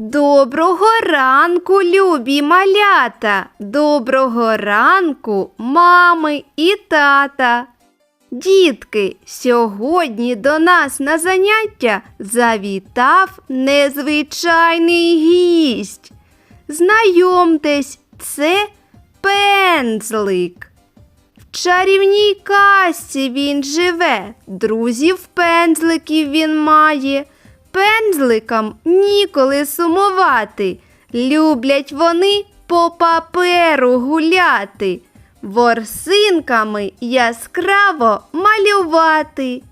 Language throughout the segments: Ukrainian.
Доброго ранку, любі малята! Доброго ранку, мами і тата! Дітки, сьогодні до нас на заняття завітав незвичайний гість. Знайомтесь, це пензлик. В чарівній касці він живе, друзів пензликів він має. Пензликам ніколи сумувати. Люблять вони по паперу гуляти, ворсинками яскраво малювати.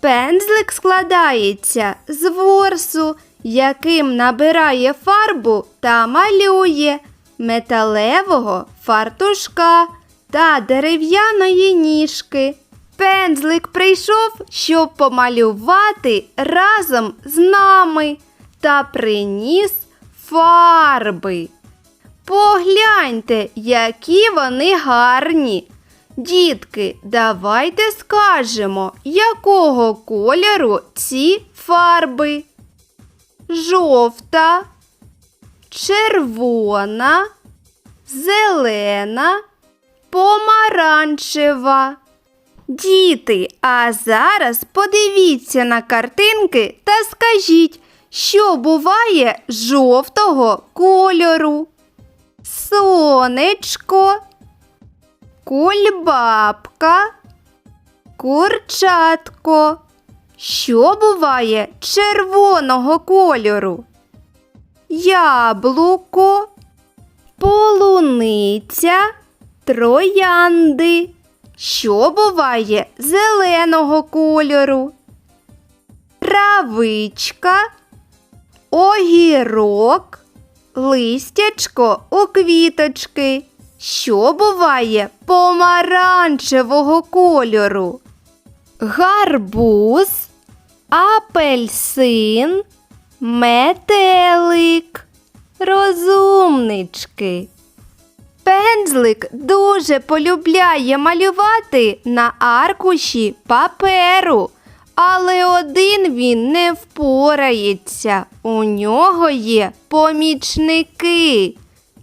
Пензлик складається з ворсу, яким набирає фарбу та малює металевого фартушка та дерев'яної ніжки. Пензлик прийшов, щоб помалювати разом з нами та приніс фарби. Погляньте, які вони гарні. Дітки, давайте скажемо, якого кольору ці фарби. Жовта, червона, зелена, помаранчева. Діти, а зараз подивіться на картинки та скажіть, що буває жовтого кольору. Сонечко, кульбабка, курчатко. Що буває червоного кольору? Яблуко, полуниця, троянди. Що буває зеленого кольору? Травичка, огірок, листячко у квіточки. Що буває помаранчевого кольору? Гарбуз, апельсин, метелик, розумнички. Пензлик дуже полюбляє малювати на аркуші паперу, але один він не впорається. У нього є помічники.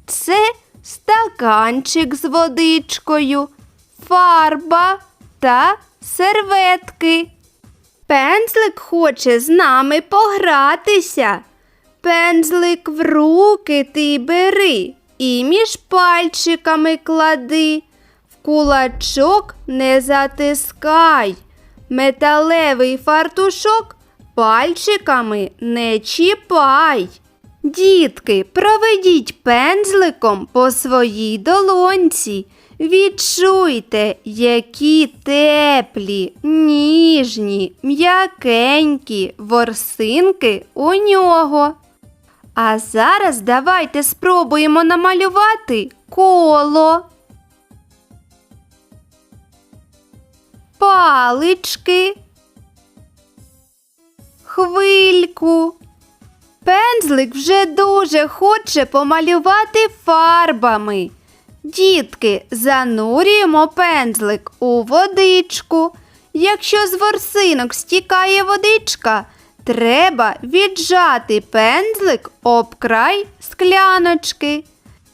Це стаканчик з водичкою, фарба та серветки. Пензлик хоче з нами погратися. Пензлик в руки ти бери і між пальчиками клади, в кулачок не затискай, металевий фартушок пальчиками не чіпай. Дітки, проведіть пензликом по своїй долонці. Відчуйте, які теплі, ніжні, м'якенькі ворсинки у нього. А зараз давайте спробуємо намалювати коло, палички, хвильку. Пензлик вже дуже хоче помалювати фарбами. Дітки, занурюємо пензлик у водичку. Якщо з ворсинок стікає водичка, треба віджати пензлик об край скляночки.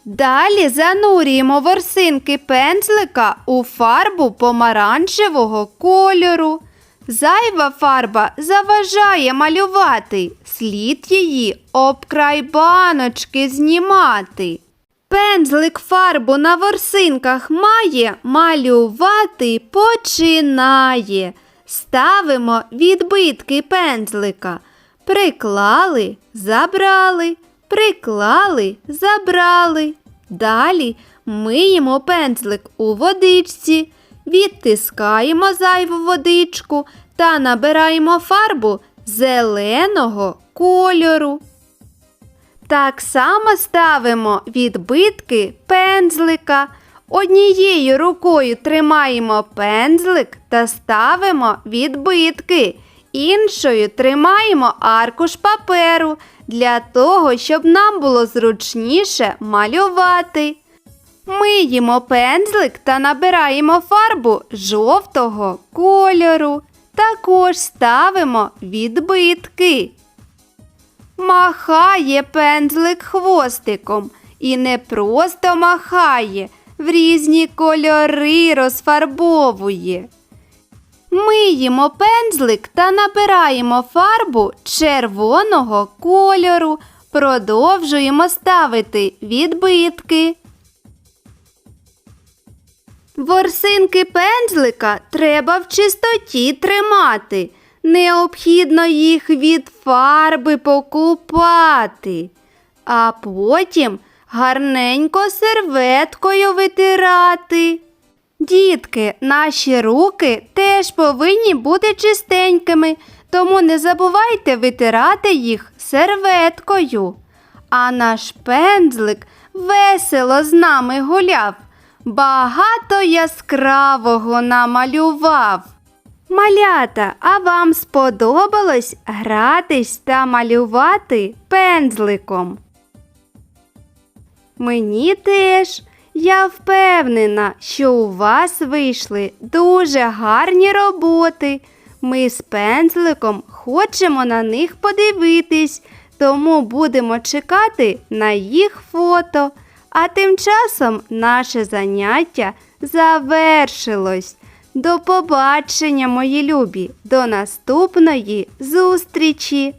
Далі занурюємо ворсинки пензлика у фарбу помаранчевого кольору. Зайва фарба заважає малювати, слід її об край баночки знімати. Пензлик фарбу на ворсинках має, малювати починає. Ставимо відбитки пензлика. Приклали, забрали, приклали, забрали. Далі миємо пензлик у водичці, відтискаємо зайву водичку та набираємо фарбу зеленого кольору. Так само ставимо відбитки пензлика. Однією рукою тримаємо пензлик та ставимо відбитки. Іншою тримаємо аркуш паперу для того, щоб нам було зручніше малювати. Миємо пензлик та набираємо фарбу жовтого кольору. Також ставимо відбитки. Махає пензлик хвостиком і не просто махає, в різні кольори розфарбовує. Миємо пензлик та набираємо фарбу червоного кольору. Продовжуємо ставити відбитки. Ворсинки пензлика треба в чистоті тримати. Необхідно їх від фарби покупати, а потім гарненько серветкою витирати. Дітки, наші руки теж повинні бути чистенькими, тому не забувайте витирати їх серветкою. А наш пензлик весело з нами гуляв, багато яскравого намалював. Малята, а вам сподобалось гратись та малювати пензликом? Мені теж. Я впевнена, що у вас вийшли дуже гарні роботи. Ми з пензликом хочемо на них подивитись, тому будемо чекати на їх фото. А тим часом наше заняття завершилось. До побачення, мої любі, до наступної зустрічі!